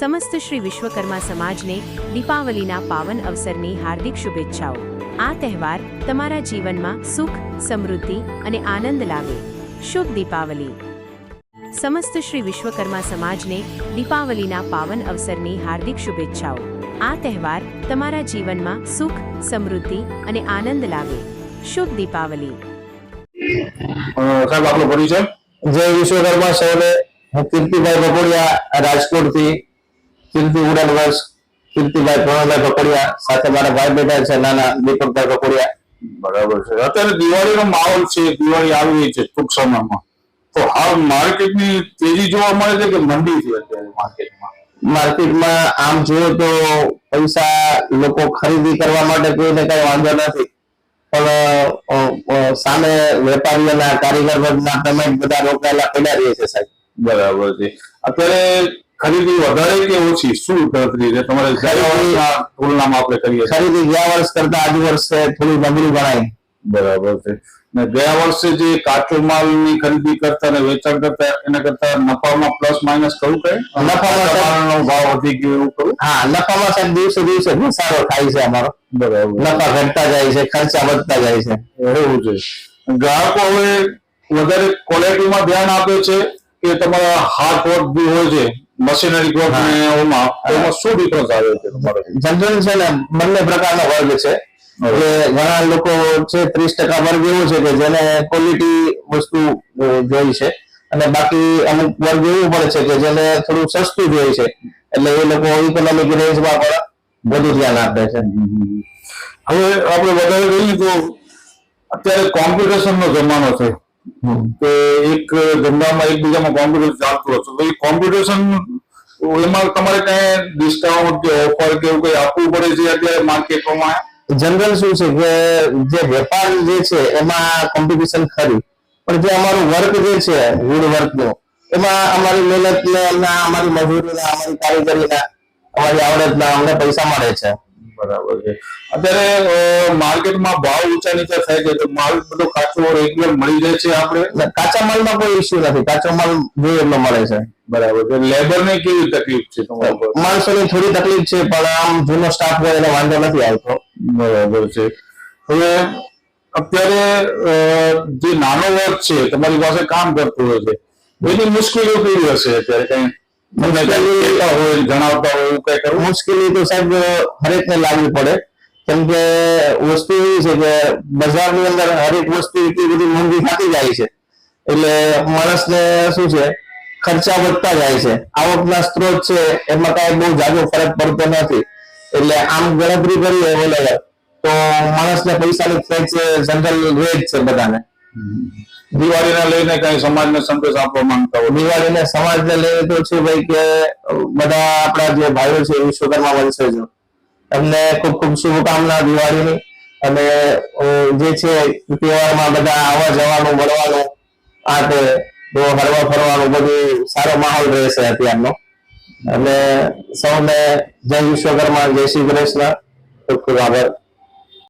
સમસ્ત શ્રી વિશ્વકર્મા સમાજને દીપાવલીના પાવન અવસરની હાર્દિક શુભેચ્છાઓ. આ તહેવાર તમારા જીવનમાં સુખ સમૃદ્ધિ અને આનંદ લાવે. શુભ દીપાવલી. સમસ્ત શ્રી વિશ્વકર્મા સમાજને દીપાવલીના પાવન અવસરની હાર્દિક શુભેચ્છાઓ. આ તહેવાર તમારા જીવનમાં સુખ સમૃદ્ધિ અને આનંદ લાવે. શુભ દીપાવલી. સાહેબ આપનો પરિચય જય વિશ્વકર્મા સૌને હું કીર્તિભાઈ બકોડિયા રાજકોટથી કીર્તિ ઉડાન વર્ષ કીર્તિભાઈ પ્રણવભાઈ કકોડિયા સાથે મારા ભાઈ બેઠા છે નાના દીપકભાઈ કકોડિયા બરાબર છે. અત્યારે દિવાળીનો માહોલ છે દિવાળી આવી રહી છે ટૂંક સમયમાં. તો હાલ માર્કેટની તેજી જોવા મળે છે કે મંદી છે અત્યારે માર્કેટમાં? માર્કેટમાં આમ જોઈએ તો પૈસા લોકો ખરીદી કરવા માટે કોઈને કઈ વાંધો નથી. પણ સામે વેપારીઓના કારીગર વર્ગના પેમેન્ટ બધા રોકાયેલા પડ્યા રહે છે સાહેબ. બરાબર છે. અત્યારે ખરીદી વધારે કે ઓછી? શું ગણતરી છે? તમારે ગયા તુલનામાં આપણે કરીએ. ખરીદી ગયા વર્ષ કરતા આજ વર્ષે થોડી નબળી ગણાય. બરાબર છે. ને ગયા વર્ષે જે કાચો માલની ખરીદી કરતા અને વેચાણ કરતા એના કરતા નફામાં પ્લસ માઇનસ કરું કઈ નફામાં ભાવ વધી ગયો એવું કરું હા નફામાં સાહેબ દિવસે દિવસે સારો થાય છે અમારો. બરાબર. નફા ઘટતા જાય છે ખર્ચા વધતા જાય છે. એવું છે. ગ્રાહકો હવે વધારે ક્વોલિટીમાં ધ્યાન આપે છે કે તમારા હાથ વર્ક બી હોય છે. મશીનરી વર્ક ને એમાં એમાં શું ડિફરન્સ આવે છે જનરલ છે ને બંને પ્રકારનો વર્ગ છે. એટલે ઘણા લોકો છે ત્રીસ ટકા વર્ગ એવો છે કે જેને ક્વોલિટી વસ્તુ જોઈ છે. અને બાકી અમુક વર્ગ એવું પણ છે કે જેને થોડું સસ્તું જોઈ છે. એટલે એ લોકો ઇકોનોમિક રેન્જમાં પણ વધુ ધ્યાન આપે છે. હવે આપણે વધારે જોઈએ તો અત્યારે કોમ્પિટિશન નો જમાનો છે. કે એક ધંધામાં એકબીજામાં કોમ્પિટિશન ચાલતું હશે તો એ કોમ્પિટિશન એમાં તમારે કઈ ડિસ્કાઉન્ટ કે ઓફર કે એવું કઈ આપવું પડે છે અત્યારે માર્કેટમાં જનરલ શું છે કે જે વેપાર જે છે, એમાં કોમ્પિટિશન ખરી. પણ જે અમારું વર્ક જે છે વુડ વર્કનું એમાં અમારી મહેનતને, એમના, અમારી મજૂરીના, અમારી કારીગરીના, અમારી આવડતના અમને પૈસા મળે છે. બરાબર છે. અત્યારે માર્કેટમાં ભાવ ઊંચા નીચા થાય છે તો માલ બધો કાચો રેગ્યુલર મળી જાય છે આપણે. કાચા માલમાં કોઈ ઇશ્યુ નથી. કાચો માલ જોઈએ એટલો મળે છે. બરાબર છે. લેબર ને કેવી તકલીફ છે તમારે પર? માણસોની થોડી તકલીફ છે પણ આમ જૂનો સ્ટાફ હોય એને વાંધો નથી આવતો. બરાબર છે. હવે અત્યારે જે નાનો વર્ગ છે તમારી પાસે કામ કરતું હોય છે એની મુશ્કેલીઓ કેવી હશે અત્યારે? કઈ હોય જણાવતા હોય એવું કઈ કરવું? મુશ્કેલી તો સાહેબ હરેકને લાગવી પડે. કેમ કે વસ્તુ એવી છે કે બજારની અંદર હરેક વસ્તુ એટલી બધી મોંઘી થતી જાય છે. એટલે માણસને શું છે ખર્ચા વધતા જાય છે. આવકના સ્ત્રોત છે એમાં કાંઈ બહુ જાજો ફરક પડતો નથી. એટલે આમ ગણતરી કરીએ તો માણસને પૈસાની ખેંચ જનરલ રહે છે બધાને. દિવાળીને લઈને કઈ સમાજને સંદેશ આપવા માંગતા હોય? દિવાળીને સમાજને લઈને તો છે ભાઈ કે બધા આપણા જે ભાઈઓ છે વિશ્વકર્મા વંશજો તમને ખૂબ ખૂબ શુભકામના દિવાળીની. અને જે છે તહેવારમાં બધા આવવા જવાનું, મળવાનું, આ તે હરવા ફરવાનું બધું સારો માહોલ રહેશે અત્યારનો. અને સૌને જય વિશ્વકર્મા, જય શ્રી કૃષ્ણ. ખૂબ ખૂબ આભાર.